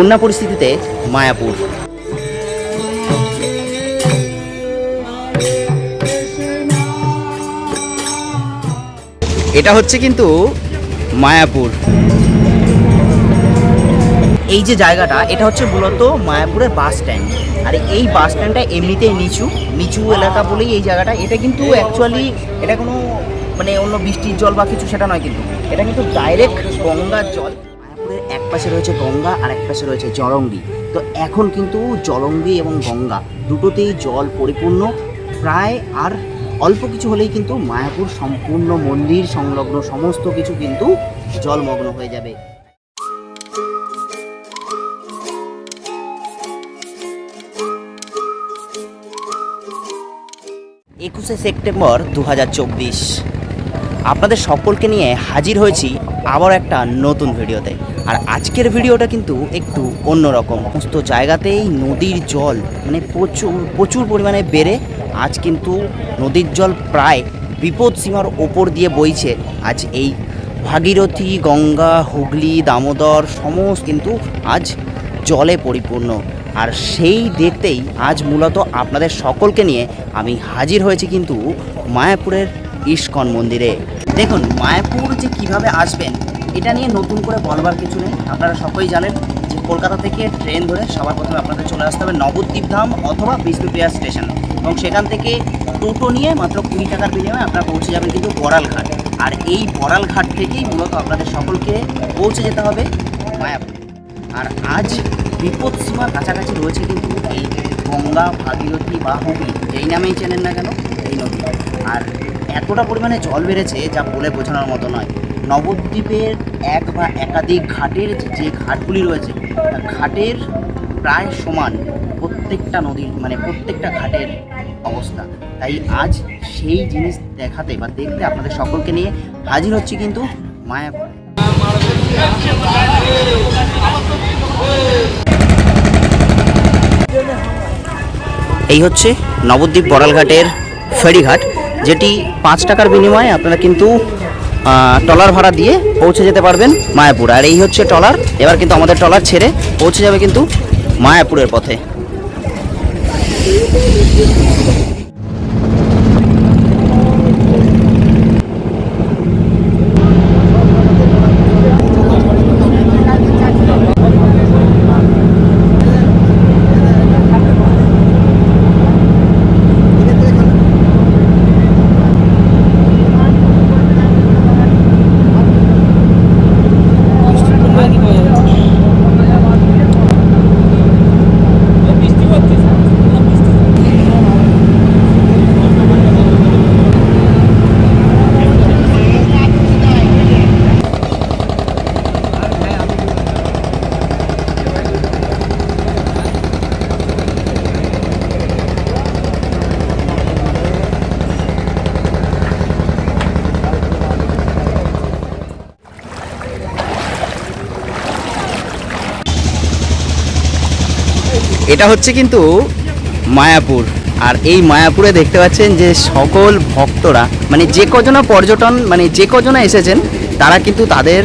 বন্যা পরিস্থিতিতে মায়াপুর। এটা হচ্ছে কিন্তু মায়াপুর। এই যে জায়গাটা, এটা হচ্ছে মূলত মায়াপুরের বাস স্ট্যান্ড। আর এই বাস স্ট্যান্ডটা এমনিতেই নিচু নিচু এলাকা বলেই এই জায়গাটা। এটা কিন্তু অ্যাকচুয়ালি এটা কোনো মানে অন্য বৃষ্টির জল বা কিছু সেটা নয় কিন্তু, এটা কিন্তু ডাইরেক্ট গঙ্গার জল। পাশে রয়েছে গঙ্গা আর এক পাশে রয়েছে জলঙ্গি। তো এখন কিন্তু জলঙ্গি এবং গঙ্গা দুটোতেই জল পরিপূর্ণ। প্রায় আর অল্প কিছু হলেই কিন্তু মায়াপুর সম্পূর্ণ মন্দির, সংলগ্ন সমস্ত কিছু কিন্তু জলমগ্ন হয়ে যাবে। একুশে সেপ্টেম্বর দু হাজার চব্বিশ। আপনাদের সকলকে নিয়ে হাজির হয়েছি আবার একটা নতুন ভিডিওতে। আর আজকের ভিডিওটা কিন্তু একটু অন্যরকম। সমস্ত জায়গাতেই নদীর জল মানে প্রচুর প্রচুর পরিমাণে বেড়ে আজ কিন্তু নদীর জল প্রায় বিপদ সীমার ওপর দিয়ে বইছে। আজ এই ভাগীরথী, গঙ্গা, হুগলি, দামোদর সমস্ত কিন্তু আজ জলে পরিপূর্ণ। আর সেই দেখতেই আজ মূলত আপনাদের সকলকে নিয়ে আমি হাজির হয়েছি কিন্তু মায়াপুরের ইস্কন মন্দিরে। দেখুন, মায়াপুর যে কীভাবে আসবেন এটা নিয়ে নতুন করে বলবার কিছু নেই। আপনারা সকলেই জানেন যে কলকাতা থেকে ট্রেন ধরে সবার প্রথমে আপনাদের চলে আসতে হবে নবদ্বীপ ধাম অথবা বিষ্ণুপ্রিয়া স্টেশন। এবং সেখান থেকে টোটো নিয়ে মাত্র কুড়ি টাকার বিনিময়ে আপনারা পৌঁছে যাবেন কিন্তু বড়ালঘাট। আর এই বড়ালঘাট থেকেই মূলত আপনাদের সকলকে পৌঁছে যেতে হবে মায়াপুর। আর আজ বিপদ সীমার কাছাকাছি রয়েছে কিন্তু এই গঙ্গা, ভাগীরথী বা হুগলি যেই নামেই চেনেন না কেন, এই নদী। আর এতটা পরিমাণে জল বেড়েছে যা বলে বোঝানোর মতো নয়। নবদ্বীপের এক বা একাধিক ঘাটের যে ঘাটগুলি রয়েছে ঘাটের প্রায় সমান প্রত্যেকটা নদীর মানে প্রত্যেকটা ঘাটের অবস্থা। তাই আজ সেই জিনিস দেখাতে বা দেখতে আপনাদের সকলকে নিয়ে হাজির হচ্ছে কিন্তু মায়াপুর। এই হচ্ছে নবদ্বীপ বড়ালঘাটের ফেরিঘাট, যেটি পাঁচ টাকার বিনিময়ে আপনারা কিন্তু আহ, ট্রলার ভাড়া দিয়ে পৌঁছে যেতে পারবেন মায়াপুর। আর এই হচ্ছে ট্রলার। এবার কিন্তু আমাদের ট্রলার ছেড়ে পৌঁছে যাবে কিন্তু মায়াপুরের পথে। এটা হচ্ছে কিন্তু মায়াপুর। আর এই মায়াপুরে দেখতে পাচ্ছেন যে সকল ভক্তরা মানে যে কজনা পর্যটন মানে যে কজনা এসেছেন, তারা কিন্তু তাদের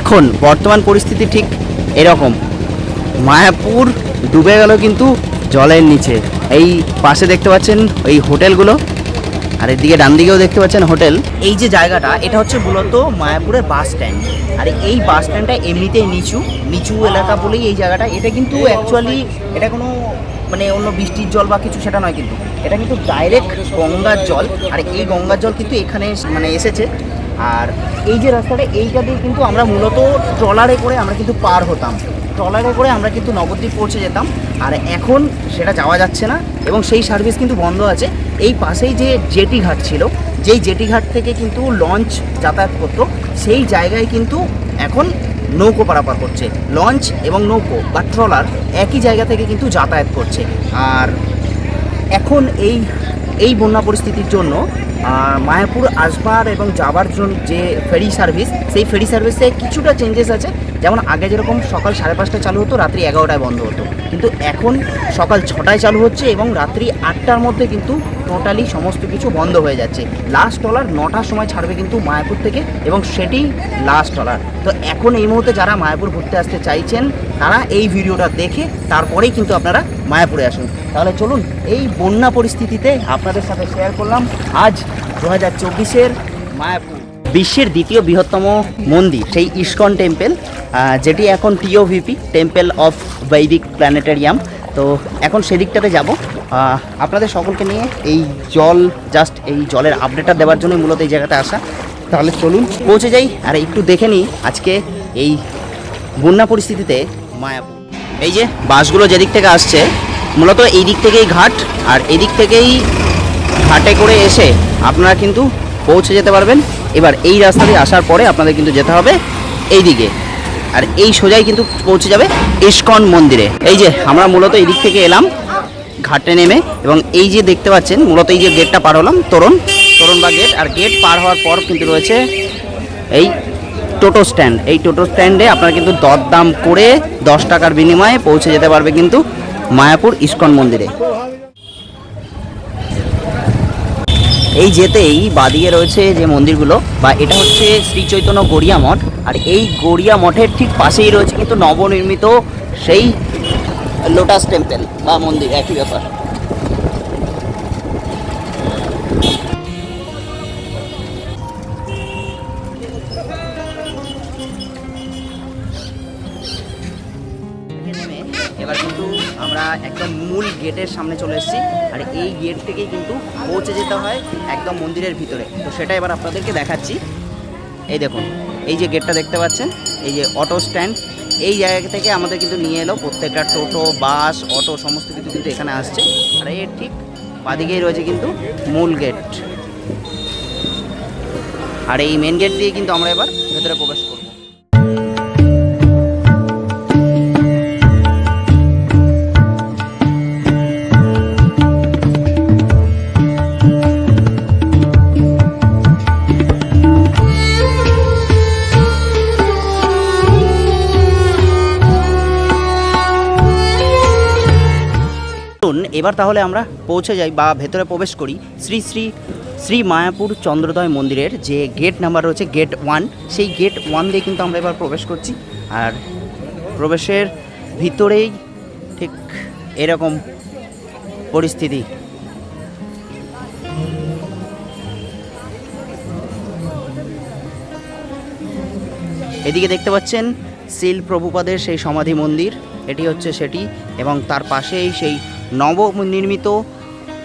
এখন বর্তমান পরিস্থিতি ঠিক এরকম। মায়াপুর ডুবে গেল কিন্তু জলের নিচে। এই পাশে দেখতে পাচ্ছেন এই হোটেলগুলো। আর এদিকে ডান দিকেও দেখতে পাচ্ছেন হোটেল। এই যে জায়গাটা, এটা হচ্ছে মূলত মায়াপুরের বাস স্ট্যান্ড। আর এই বাস স্ট্যান্ডটা এমনিতেই নিচু নিচু এলাকা বলেই এই জায়গাটা। এটা কিন্তু অ্যাকচুয়ালি এটা কোনো মানে অন্য বৃষ্টির জল বা কিছু সেটা নয় কিন্তু। এটা কিন্তু ডাইরেক্ট গঙ্গার জল। আর এই গঙ্গার জল কিন্তু এখানে মানে এসেছে। আর এই যে রাস্তাটা, এইটা দিয়ে কিন্তু আমরা মূলত ট্রলারে করে আমরা কিন্তু পার হতাম। ট্রলারে করে আমরা কিন্তু নবদ্বীপ পৌঁছে যেতাম। আর এখন সেটা যাওয়া যাচ্ছে না এবং সেই সার্ভিস কিন্তু বন্ধ আছে। এই পাশেই যে জেটি ঘাট ছিল, যেই জেটি ঘাট থেকে কিন্তু লঞ্চ যাতায়াত করতো, সেই জায়গায় কিন্তু এখন নৌকো পারাপার করছে। লঞ্চ এবং নৌকো বা ট্রলার একই জায়গা থেকে কিন্তু যাতায়াত করছে। আর এখন এই এই বন্যা পরিস্থিতির জন্য মায়াপুর আসবার এবং যাবার জন্য যে ফেরি সার্ভিস, সেই ফেরি সার্ভিসে কিছুটা চেঞ্জেস আছে। যেমন আগে যেরকম সকাল সাড়ে পাঁচটায় চালু হতো, রাত্রি এগারোটায় বন্ধ হতো। কিন্তু এখন সকাল ছটায় চালু হচ্ছে এবং রাত্রি আটটার মধ্যে কিন্তু টোটালি সমস্ত কিছু বন্ধ হয়ে যাচ্ছে। লাস্ট টলার নটার সময় ছাড়বে কিন্তু মায়াপুর থেকে এবং সেটি লাস্ট টলার। তো এখন এই মুহূর্তে যারা মায়াপুর ঘুরতে আসতে চাইছেন, তারা এই ভিডিওটা দেখে তারপরেই কিন্তু আপনারা মায়াপুরে আসুন। তাহলে চলুন, এই বন্যা পরিস্থিতিতে আপনাদের সাথে শেয়ার করলাম। আজ দু হাজার চব্বিশের মায়াপুর। বিশ্বের দ্বিতীয় বৃহত্তম মন্দির, সেই ইস্কন টেম্পল যেটি এখন টিওভিপি টেম্পল অফ বৈদিক প্ল্যানেটারিয়াম তো এখন সেদিকটাতে যাব। আপনাদের সকলকে নিয়ে এই জল জাস্ট এই জলের আপডেটটা দেওয়ার জন্যই মূলত এই জায়গাতে আসা। তাহলে চলুন পৌঁছে যাই, আর একটু দেখে নিই আজকে এই বন্যা পরিস্থিতিতে মায়াপুর। এই যে বাসগুলো যেদিক থেকে আসছে, মূলত এই দিক থেকেই ঘাট, আর এদিক থেকেই ঘাটে করে এসে আপনারা কিন্তু পৌঁছে যেতে পারবেন। এবার এই রাস্তা দিয়ে আসার পরে আপনাদের কিন্তু যেতে হবে এই দিকে আর এই সোজাই কিন্তু পৌঁছে যাবে ইস্কন মন্দিরে। এই যে আমরা মূলত এই দিক থেকে এলাম, ঘাটে নেমে, এবং এই যে দেখতে পাচ্ছেন, মূলত এই যে গেটটা পার হলাম, তোরণ তোরণ বা গেট, আর গেট পার হওয়ার পর কিন্তু রয়েছে এই টোটো স্ট্যান্ড। এই টোটো স্ট্যান্ডে আপনারা কিন্তু দরদাম করে দশ টাকার বিনিময়ে পৌঁছে যেতে পারবে কিন্তু মায়াপুর ইস্কন মন্দিরে। এই যেতেই বাদিকে রয়েছে যে মন্দিরগুলো, বা এটা হচ্ছে শ্রী চৈতন্য গড়িয়া মঠ, আর এই গড়িয়া মঠের ঠিক পাশেই রয়েছে কিন্তু নবনির্মিত সেই লোটাস টেম্পেল বা মন্দির, একই ব্যাপার। গেটের সামনে চলে এসেছি। আর এই গেট থেকেই কিন্তু পৌঁছে যেতে হয় একদম মন্দিরের ভিতরে। তো সেটা এবার আপনাদেরকে দেখাচ্ছি। এই দেখুন, এই যে গেটটা দেখতে পাচ্ছেন, এই যে অটো স্ট্যান্ড, এই জায়গা থেকে আমাদের কিন্তু নিয়ে এলো প্রত্যেকটা টোটো, বাস, অটো, সমস্ত কিছু কিন্তু এখানে আসছে। আর এর ঠিক বাদিকেই রয়েছে কিন্তু মূল গেট। আর এই মেন গেট দিয়ে কিন্তু আমরা এবার চলুন, এবার তাহলে আমরা পৌঁছে যাই বা ভেতরে প্রবেশ করি শ্রী শ্রী শ্রী মায়াপুর চন্দ্রোদয় মন্দিরের যে গেট নাম্বার রয়েছে গেট ওয়ান সেই গেট ওয়ান দিয়ে কিন্তু আমরা এবার প্রবেশ করছি। আর প্রবেশের ভিতরেই ঠিক এরকম পরিস্থিতি। এদিকে দেখতে পাচ্ছেন শিল প্রভুপাদের সেই সমাধি মন্দির। এটি হচ্ছে সেটি এবং তার পাশেই সেই নবনির্মিত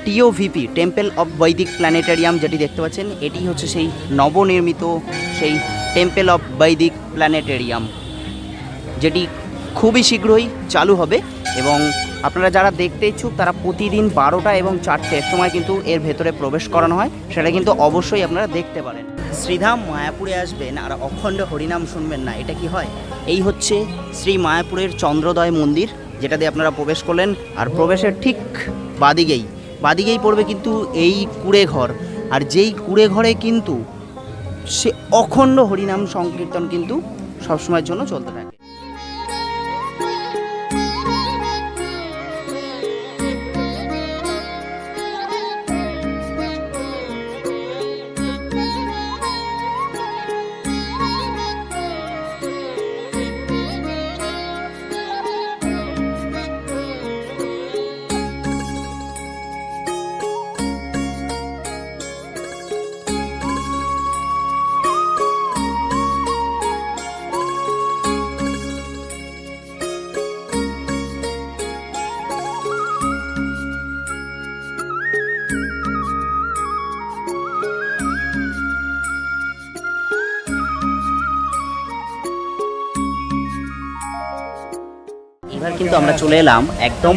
টিওভিপি টেম্পল অফ বৈদিক প্ল্যানেটারিয়াম যেটি দেখতে পাচ্ছেন, এটি হচ্ছে সেই নবনির্মিত সেই টেম্পল অফ বৈদিক প্ল্যানেটেরিয়াম যেটি খুবই শীঘ্রই চালু হবে এবং আপনারা যারা দেখতে ইচ্ছুক, তারা প্রতিদিন বারোটা এবং চারটের সময় কিন্তু এর ভেতরে প্রবেশ করানো হয়। সেটা কিন্তু অবশ্যই আপনারা দেখতে পারেন। শ্রীধাম মায়াপুরে আসবেন আর অখণ্ড হরিনাম শুনবেন না, এটা কি হয়? এই হচ্ছে শ্রী মায়াপুরের চন্দ্রোদয় মন্দির। যেটা দিয়ে আপনারা প্রবেশ করলেন। আর প্রবেশের ঠিক বাদিকেই বাদিকেই পড়বে কিন্তু এই কুড়ে ঘর। আর যেই কুড়ে ঘরে কিন্তু সে অখণ্ড হরিনাম সংকীর্তন কিন্তু সবসময়ের জন্য চলতে থাকে। কিন্তু আমরা চলে এলাম একদম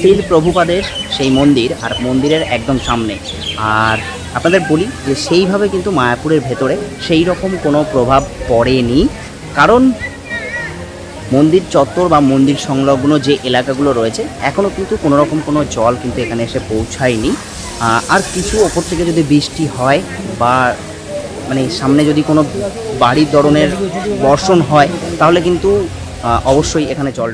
শিল প্রভুপাদের সেই মন্দির আর মন্দিরের একদম সামনে। আর আপনাদের বলি যে সেইভাবে কিন্তু মায়াপুরের ভেতরে সেই রকম কোনো প্রভাব পড়েনি। কারণ মন্দির চত্বর বা মন্দির সংলগ্ন যে এলাকাগুলো রয়েছে এখনও কিন্তু কোনো রকম কোনো জল কিন্তু এখানে এসে পৌঁছায়নি। আর কিছু ওপর থেকে যদি বৃষ্টি হয় বা মানে সামনে যদি কোনো বাড়ির ধরনের বর্ষণ হয়, তাহলে কিন্তু অবশ্যই এখানে জল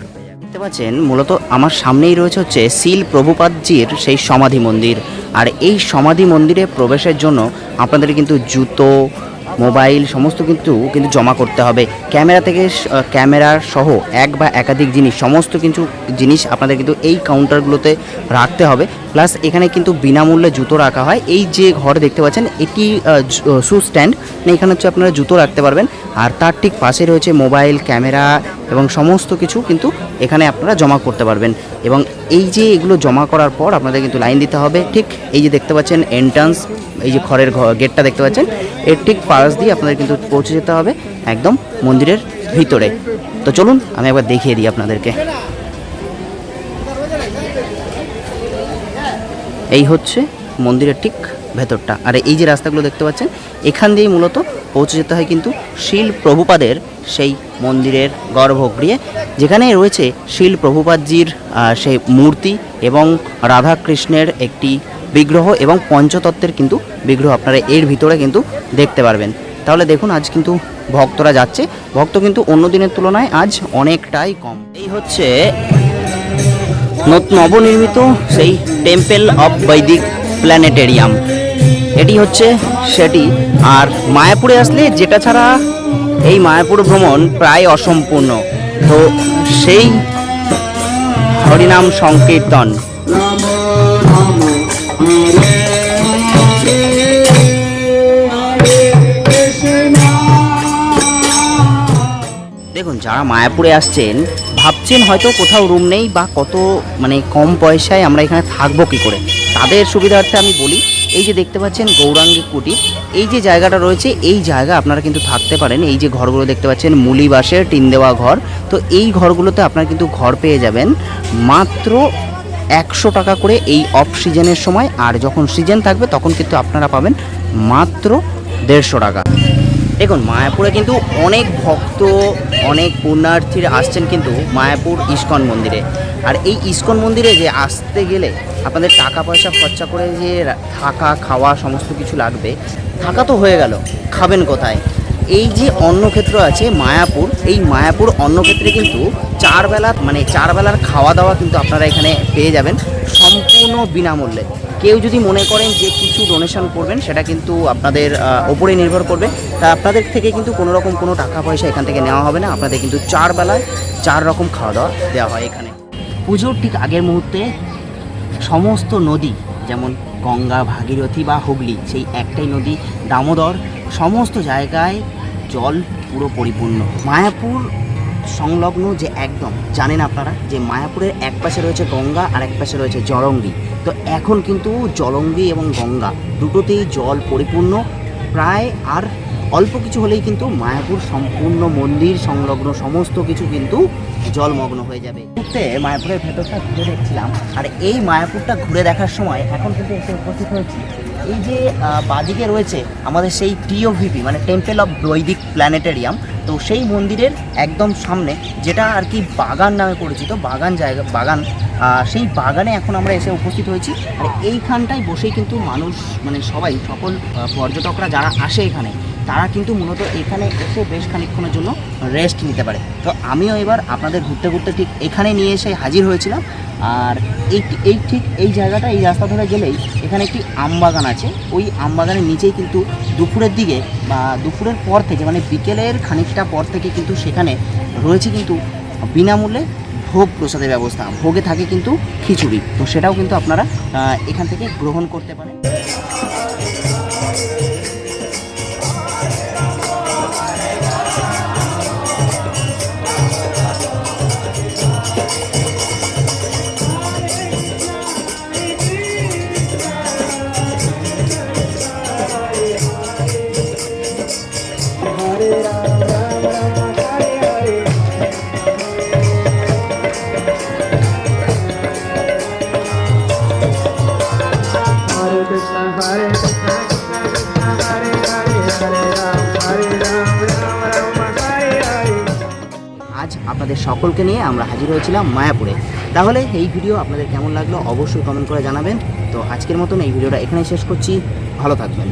দেখতে পাচ্ছেন, মূলত আমার সামনেই রয়েছে হচ্ছে শিল প্রভুপাদজির সেই সমাধি মন্দির। আর এই সমাধি মন্দিরে প্রবেশের জন্য আপনাদের কিন্তু জুতো মোবাইল সমস্ত কিন্তু কিন্তু জমা করতে হবে। ক্যামেরা থেকে ক্যামেরার সহ এক বা একাধিক জিনিস, সমস্ত কিছু জিনিস আপনাদের কিন্তু এই কাউন্টারগুলোতে রাখতে হবে। প্লাস এখানে কিন্তু বিনামূল্যে জুতো রাখা হয়। এই যে ঘর দেখতে পাচ্ছেন, এটি শু স্ট্যান্ড এখানে হচ্ছে আপনারা জুতো রাখতে পারবেন। আর তার ঠিক পাশে রয়েছে মোবাইল, ক্যামেরা এবং সমস্ত কিছু কিন্তু এখানে আপনারা জমা করতে পারবেন। এবং এই যে এগুলো জমা করার পর আপনাদের কিন্তু লাইন দিতে হবে। ঠিক এই যে দেখতে পাচ্ছেন এন্ট্রান্স এই যে ঘরের গেটটা দেখতে পাচ্ছেন, এর ঠিক পাশ দিয়ে আপনাদের কিন্তু পৌঁছে যেতে হবে একদম মন্দিরের ভিতরে। তো চলুন, আমি একবার দেখিয়ে দিই আপনাদেরকে। এই হচ্ছে মন্দিরের ঠিক ভেতরটা। আর এই যে রাস্তাগুলো দেখতে পাচ্ছেন, এখান দিয়েই মূলত পৌঁছে যেতে হয় কিন্তু শিল প্রভুপাদের সেই মন্দিরের গর্ভগৃহে যেখানে রয়েছে শিল প্রভুপাদজির সেই মূর্তি এবং রাধাকৃষ্ণের একটি বিগ্রহ এবং পঞ্চতত্ত্বের কিন্তু বিগ্রহ আপনারা এর ভিতরে কিন্তু দেখতে পারবেন। তাহলে দেখুন, আজ কিন্তু ভক্তরা যাচ্ছে। ভক্ত কিন্তু অন্য দিনের তুলনায় আজ অনেকটাই কম। এই হচ্ছে নবনির্মিত সেই টেম্পেল অফ বৈদিক প্ল্যানেটেরিয়াম এটি হচ্ছে সেটি। আর মায়াপুরে আসলে যেটা ছাড়া এই মায়াপুর ভ্রমণ প্রায় অসম্পূর্ণ। তো সেই হরিনাম সংকীর্তন। দেখুন, যারা মায়াপুরে আসছেন, ভাবছেন হয়তো কোথাও রুম নেই বা কত মানে কম পয়সায় আমরা এখানে থাকব কি করে। তাদের সুবিধার্থে আমি বলি, এই যে দেখতে পাচ্ছেন গৌরাঙ্গী কুটির এই যে জায়গাটা রয়েছে, এই জায়গা আপনারা কিন্তু থাকতে পারেন। এই যে ঘরগুলো দেখতে পাচ্ছেন, মুলি বাঁশের টিন দেওয়া ঘর। তো এই ঘরগুলোতে আপনারা কিন্তু ঘর পেয়ে যাবেন মাত্র একশো টাকা করে এই অফ সিজনের সময়। আর যখন সিজন থাকবে, তখন কিন্তু আপনারা পাবেন মাত্র দেড়শো টাকা। দেখুন, মায়াপুরে কিন্তু অনেক ভক্ত, অনেক পুণ্যার্থীরা আসছেন কিন্তু মায়াপুর ইস্কন মন্দিরে। আর এই ইস্কন মন্দিরে যে আসতে গেলে আপনাদের টাকা পয়সা খরচা করে যে থাকা, খাওয়া, সমস্ত কিছু লাগবে, থাকা তো হয়ে গেল। খাবেন কোথায়? এই যে অন্নক্ষেত্র আছে মায়াপুর, এই মায়াপুর অন্নক্ষেত্রে কিন্তু চার বেলা মানে চার বেলার খাওয়া দাওয়া কিন্তু আপনারা এখানে পেয়ে যাবেন সম্পূর্ণ বিনামূল্যে। কেউ যদি মনে করেন যে কিছু ডোনেশন করবেন, সেটা কিন্তু আপনাদের ওপরে নির্ভর করবে। তা আপনাদের থেকে কিন্তু কোনো রকম কোনো টাকা পয়সা এখান থেকে নেওয়া হবে না। আপনাদের কিন্তু চার বেলায় চার রকম খাওয়া দাওয়া দেওয়া হয় এখানে। পুজোর ঠিক আগের মুহূর্তে সমস্ত নদী, যেমন গঙ্গা, ভাগীরথী বা হুগলি, সেই একটাই নদী, দামোদর, সমস্ত জায়গায় জল পুরো পরিপূর্ণ। মায়াপুর সংলগ্ন যে একদম, জানেন আপনারা, যে মায়াপুরের এক পাশে রয়েছে গঙ্গা আর এক পাশে রয়েছে জলঙ্গি। তো এখন কিন্তু জলঙ্গি এবং গঙ্গা দুটোতেই জল পরিপূর্ণ। প্রায় আর অল্প কিছু হলেই কিন্তু মায়াপুর সম্পূর্ণ মন্দির সংলগ্ন সমস্ত কিছু কিন্তু জলমগ্ন হয়ে যাবে। ঘুরতে মায়াপুরের ভেতরটা ঘুরে দেখছিলাম। আর এই মায়াপুরটা ঘুরে দেখার সময় এখন কিন্তু এসে উপস্থিত হয়েছি। এই যে বাদিকে রয়েছে আমাদের সেই টিওভিপি মানে টেম্পল অফ বৈদিক প্ল্যানেটেরিয়াম তো সেই মন্দিরের একদম সামনে, যেটা আর কি বাগান নামে পরিচিত, বাগান জায়গা, বাগান সেই বাগানে এখন আমরা এসে উপস্থিত হয়েছি। আর এইখানটায় বসেই কিন্তু মানুষ মানে সবাই, সকল পর্যটকরা যারা আসে এখানে, তারা কিন্তু মূলত এখানে এসে বেশ খানিক্ষণের জন্য রেস্ট নিতে পারে। তো আমিও এবার আপনাদের ঘুরতে ঘুরতে ঠিক এখানে নিয়ে এসে হাজির হয়েছিলাম। আর এই এই ঠিক এই জায়গাটা, এই রাস্তা ধরে গেলেই এখানে একটি আমবাগান আছে। ওই আমবাগানের নিচেই কিন্তু দুপুরের দিকে বা দুপুরের পর থেকে মানে বিকেলের খানিকটা পর থেকে কিন্তু সেখানে রয়েছে কিন্তু বিনামূল্যে ভোগ প্রসাদের ব্যবস্থা। ভোগে থাকে কিন্তু খিচুড়ি। তো সেটাও কিন্তু আপনারা এখান থেকে গ্রহণ করতে পারেন। আপনাদের সকলকে নিয়ে আমরা হাজির হয়েছিলাম মায়াপুরে। তাহলে এই ভিডিও আপনাদের কেমন লাগল অবশ্যই কমেন্ট করে জানাবেন। তো আজকের মতন এই ভিডিওটা এখানেই শেষ করছি। ভালো থাকবেন।